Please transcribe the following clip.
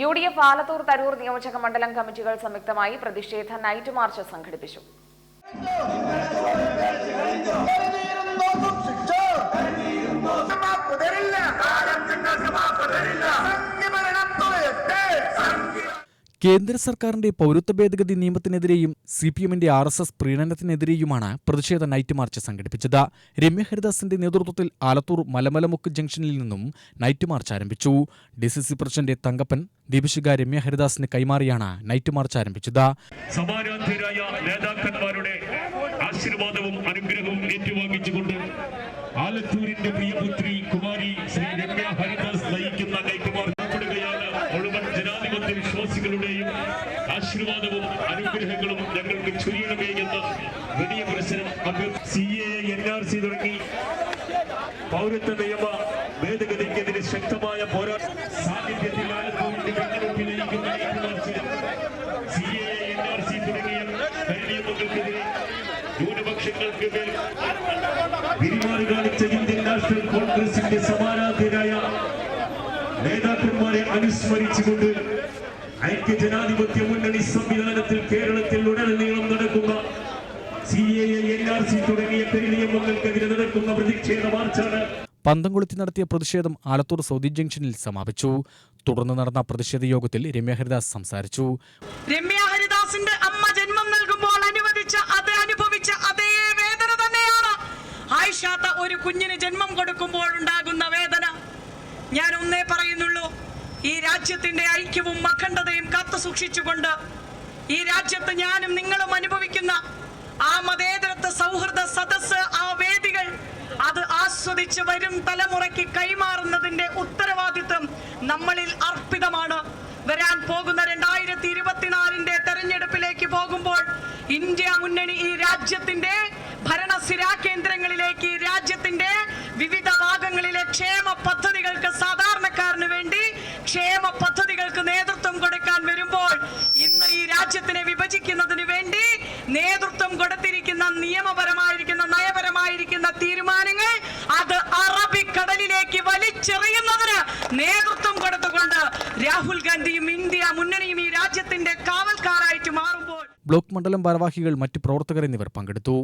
U D F Alathur Tarur നിയോജക മണ്ഡലം കമ്മിറ്റികൾ സംയുക്തമായി പ്രതിഷേധ നൈറ്റ് മാർച്ച് സംഘടിപ്പിച്ചു. കേന്ദ്ര സർക്കാരിന്റെ പൗരത്വ ഭേദഗതി നിയമത്തിനെതിരെയും സി പി എമ്മിന്റെ ആർ എസ് എസ് പ്രീണനത്തിനെതിരെയുമാണ് പ്രതിഷേധ നൈറ്റ് മാർച്ച് സംഘടിപ്പിച്ചത്. രമ്യ ഹരിദാസിന്റെ നേതൃത്വത്തിൽ ആലത്തൂർ മലമലമുക്ക് ജംഗ്ഷനിൽ നിന്നും നൈറ്റ് മാർച്ച് ആരംഭിച്ചു. D C C president Thankappan ദീപശിക Ramya ഹരിദാസിന് കൈമാറിയാണ് നൈറ്റ് മാർച്ച് ആരംഭിച്ചത് നേതാക്കന്മാരുടെ അനുഗ്രഹവും ആലത്തൂരിന്റെ പ്രിയപുത്രി കുമാരി ശ്രീ രമ്യ ഹരിദാസ് നയിക്കുന്ന നൈറ്റ് ഉൾപ്പെടുകയാണ് മുഴുവൻ ജനാധിപത്യ വിശ്വാസികളുടെയും ആശീർവാദവും ചൊരിയണമേ എന്ന വലിയ പ്രശ്നം C A N R C തുടങ്ങി. പൗരത്വ നിയമ ഭേദഗതിക്കെതിരെ ശക്തമായ പോരാട്ടം സാഹിത്യത്തിൽ കോൺഗ്രസിന്റെ നേതാക്കന്മാരെ അനുസ്മരിച്ചുകൊണ്ട് ഐക്യ ജനാധിപത്യ മുന്നണി സംവിധാനത്തിൽ കേരളത്തിൽ ഉടനീളം നടക്കുന്ന C A N R C തുടങ്ങിയ കരിനിയമങ്ങൾക്കെതിരെ നടക്കുന്ന പ്രതിഷേധ മാർച്ചാണ്. പന്തംകുളത്തി നടത്തിയ പ്രതിഷേധം ആലത്തൂർ സൗദി ജംഗ്ഷനിൽ സമാപിച്ചു. തുടർന്ന് നടന്ന പ്രതിഷേധ യോഗത്തിൽ രമ്യ ഹരിദാസ് സംസാരിച്ചു. രമ്യ ഹരിദാസിന്റെ അമ്മ ജന്മം നൽകുമ്പോൾ അനുവദിച്ച അത് അനുഭവിച്ച അതേ വേദന തന്നെയാണ്. ആയിഷാത്ത ഒരു കുഞ്ഞിന് ജന്മം കൊടുക്കുമ്പോൾ ഉണ്ടാകുന്ന വേദന. ഞാൻ ഒന്നേ പറയുന്നുള്ളൂ. ഈ രാജ്യത്തിന്റെ ഐക്യവും അഖണ്ഡതയും കാത്തു സൂക്ഷിച്ചുകൊണ്ട് ഈ രാജ്യത്ത് ഞാനും നിങ്ങളും അനുഭവിക്കുന്ന ആ മതേതരത്വ സൗഹൃദ സദസ് ആ വേദികൾ അത് ആസ്വദിച്ച് വരും തലമുറയ്ക്ക് കൈമാറുന്നതിന്റെ ഉത്തരവാദിത്വം നമ്മളിൽ അർപ്പിതമാണ്. വരാൻ പോകുന്ന രണ്ടായിരത്തി ഇരുപത്തിനാലിന്റെ തെരഞ്ഞെടുപ്പിലേക്ക് പോകുമ്പോൾ ഇന്ത്യ മുന്നണി ഈ രാജ്യത്തിന്റെ നേതൃത്വം കൊടുത്തിരിക്കുന്ന നിയമപരമായിരിക്കുന്ന നയപരമായിരിക്കുന്ന തീരുമാനങ്ങൾ അത് അറബിക്കടലിലേക്ക് വലിച്ചെറിയുന്നതിന് നേതൃത്വം കൊടുത്തുകൊണ്ട് രാഹുൽ ഗാന്ധിയും ഇന്ത്യ മുന്നണിയും ഈ രാജ്യത്തിന്റെ കാവൽക്കാരായിട്ട് മാറുമ്പോൾ ബ്ലോക്ക് മണ്ഡലം ഭാരവാഹികൾ മറ്റ് പ്രവർത്തകർ എന്നിവർ പങ്കെടുത്തു.